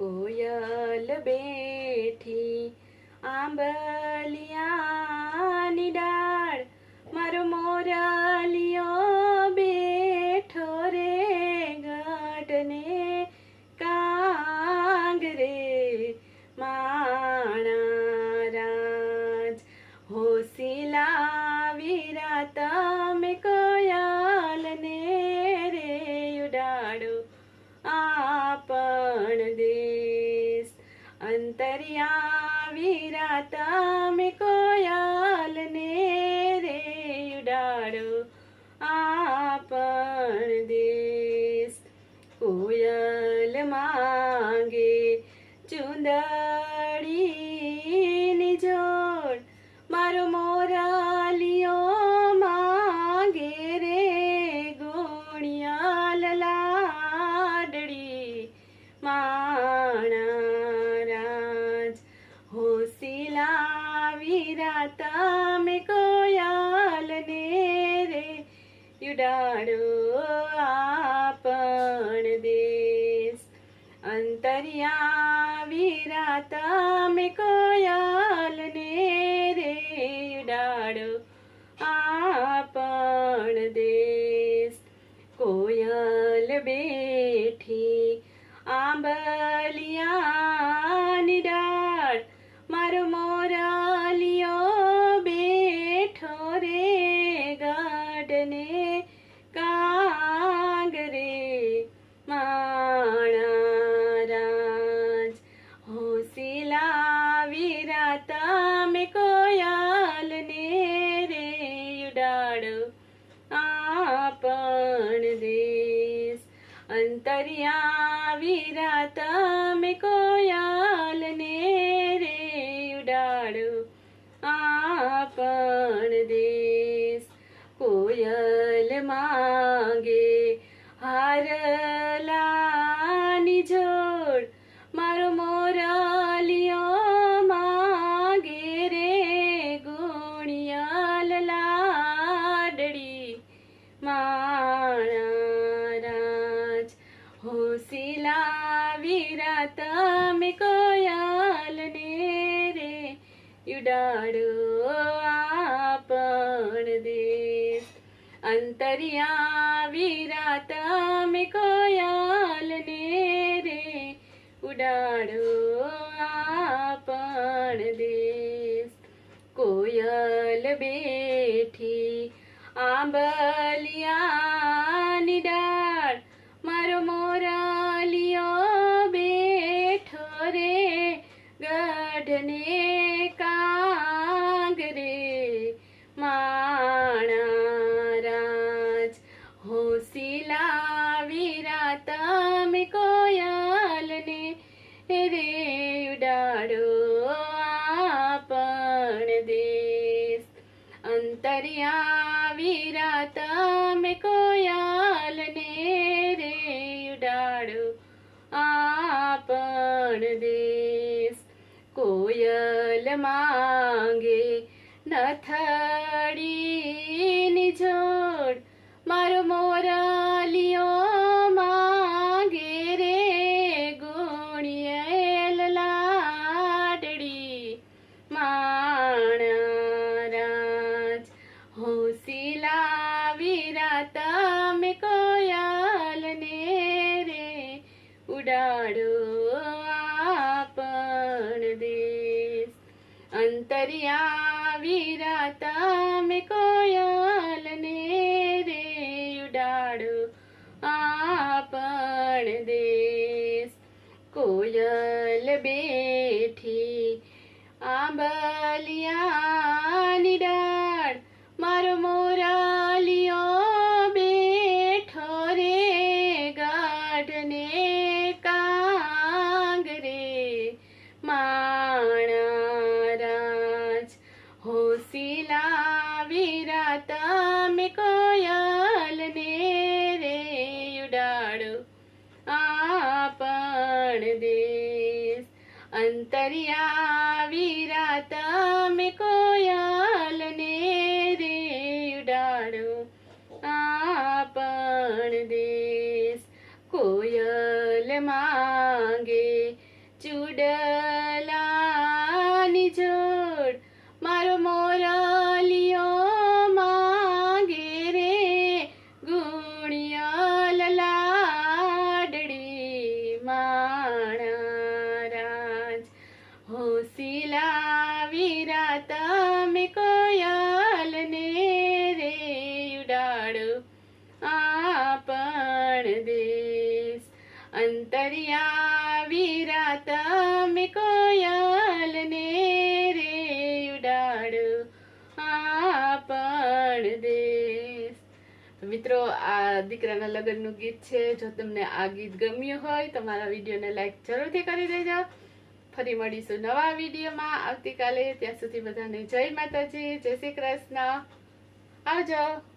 કોયલ બેઠી આંબલિયાની ડાળ મારો મોરલિયો બેઠો રે ગઢને કાંગરે માણા રાજ હોશીલા વીરા વીરા તમે કોયલને રે ઉડાડો. આપણ દેશ કોયલ માંગે ચુંદડીની આંબલિયાની ડાળ મારો મોરાલિયો બેઠો રે ગાઢને. કાંગરે માણા રાજ હોશીલા વીરા તમે કોયાલને રે? યુડાડો આપણ દેશ. અંતરિયા વીરા તમે કોયાલને રે? ઉડાડો આપણ દેશ. કોયલ બેઠી આંબલિયાની ડાળ મારો મોરાલિયો બેઠો ગઢને કાંગરે માણા હોશીલા વીરા તમે કોયલને રે ઉડાડો આપણ અંતર્યા ीरामे कोयल निरे डाड आपण देश कोयल माङ्गे न હોશીલા વીરા તમે કોયાલને રે ઉડાડો આપણ દેશ અંતર્યા વીરા તમે કોયાલને રે ઉડાડો આપણ દેશ કોયલ બેઠી આંબલિયાની વીરા તમે કોયલને રે ઉડાડો આપણ દેશ અંતર્યા વીરા તમે કોયલને રે ઉડાડો આપણ દેશ કોયલ માંગે આ દીકરાના લગ્નનું ગીત છે. જો તમને આ ગીત ગમ્યું હોય, તો મારા વિડીયોને લાઈક જરૂરથી કરી દેજો. ફરી મળીશું નવા વિડીયોમાં. આવતીકાલે ત્યાં સુધી બધાને જય માતાજી, જય શ્રી કૃષ્ણ. આવજો.